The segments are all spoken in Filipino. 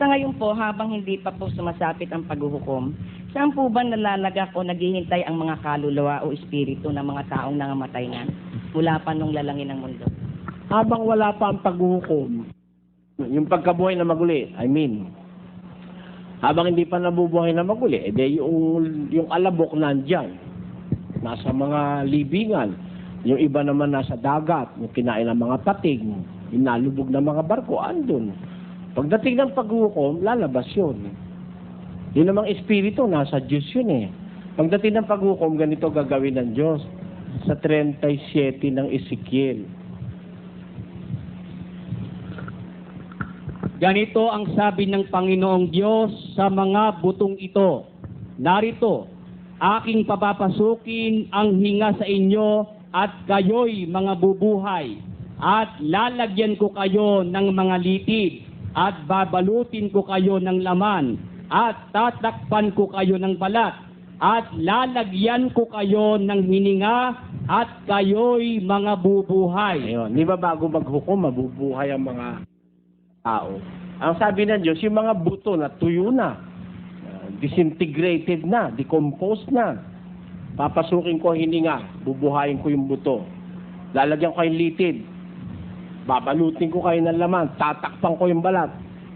Sa ngayon po, habang hindi pa po sumasapit ang paghuhukom, saan po ba nalalagak o naghihintay ang mga kaluluwa o espiritu ng mga taong nangamatay na mula pa nung lalangin ng mundo? Habang wala pa ang paghuhukom, yung pagkabuhay na maguli, I mean, habang hindi pa nabubuhay na maguli, edi yung, yung alabok nandyan, nasa mga libingan, yung iba naman nasa dagat, yung kinain ng mga pating, yung ng mga barko, andun. Pagdating ng paghukom, lalabas yun. Yun namang espiritu, nasa Diyos yun eh. Pagdating ng paghukom, ganito gagawin ng Diyos sa 37 ng Ezekiel. Ganito ang sabi ng Panginoong Diyos sa mga butong ito. Narito, aking papapasukin ang hinga sa inyo at kayo'y mga bubuhay. At lalagyan ko kayo ng mga litid at babalutin ko kayo ng laman at tatakpan ko kayo ng balat at lalagyan ko kayo ng hininga at kayo'y mga bubuhay. Ayun, di ba bago maghukom, mabubuhay ang mga tao. Ang sabi ng Diyos, yung mga buto na tuyo na, disintegrated na, decomposed na, papasukin ko hininga, bubuhayin ko yung buto. Lalagyan ko yung litid, babalutin ko kayo ng laman, tatakpan ko yung balat,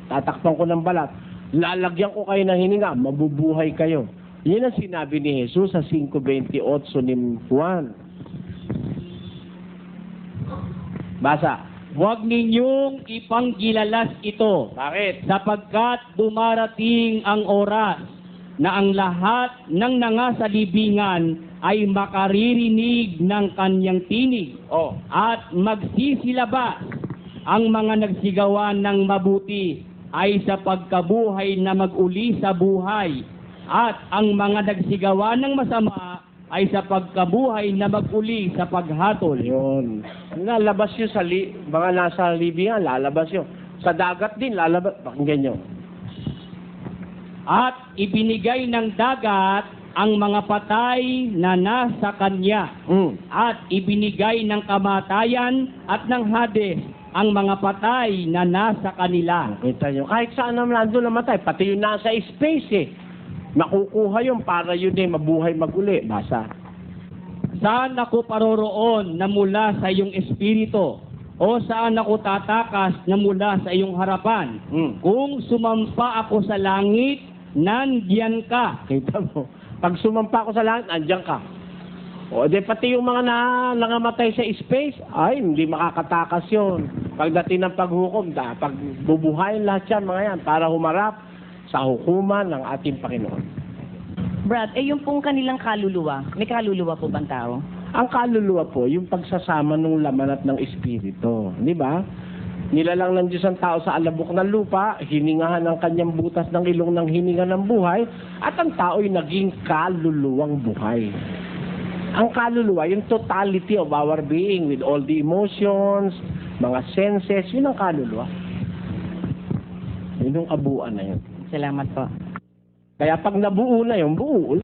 tatakpan ko ng balat, lalagyan ko kayo ng hininga, mabubuhay kayo. Yun ang sinabi ni Jesus sa 5.28 ni Juan. Basa. Huwag ninyong ipanggilalas ito Bakit? sapagkat dumarating ang oras na ang lahat ng nangasalibingan ay makaririnig ng kanyang tinig Oh, at magsisilabas ang mga nagsigawan ng mabuti ay sa pagkabuhay na maguli sa buhay at ang mga nagsigawan ng masama ay sa pagkabuhay na maguli sa paghatol. yun. Lalabas yun sa li, mga nasa libingan, lalabas yun. Sa dagat din, lalabas. Pakinggan nyo. At ibinigay ng dagat ang mga patay na nasa kanya. Mm. At ibinigay ng kamatayan at ng Hades ang mga patay na nasa kanila. Kita nyo. Kahit saan naman nandun namatay, pati yung nasa space eh. Makukuha yun para yun eh, mabuhay maguli. Basa. Saan ako paroroon na mula sa iyong espiritu? O saan ako tatakas na mula sa iyong harapan? Mm. Kung sumampa ako sa langit, nandiyan ka. Kita mo. Pag sumampa ko sa langit, andyan ka. O, de pati yung mga na, nangamatay sa space, ay, hindi makakatakas yun. Pagdating ng paghukom, da, pag bubuhayin lahat yan, mga yan, para humarap sa hukuman ng ating Panginoon. Brad, eh yung pong kanilang kaluluwa, may kaluluwa po bang tao? Ang kaluluwa po, yung pagsasama ng laman at ng espiritu. Di ba? Nilalang ng Diyos ang tao sa alabok ng lupa, hiningahan ng kanyang butas ng ilong ng hininga ng buhay, at ang tao'y naging kaluluwang buhay. Ang kaluluwa, yung totality of our being with all the emotions, mga senses, yun ang kaluluwa. Yun yung kabuuan na yun. Salamat po. Kaya pag nabuo na yun, buo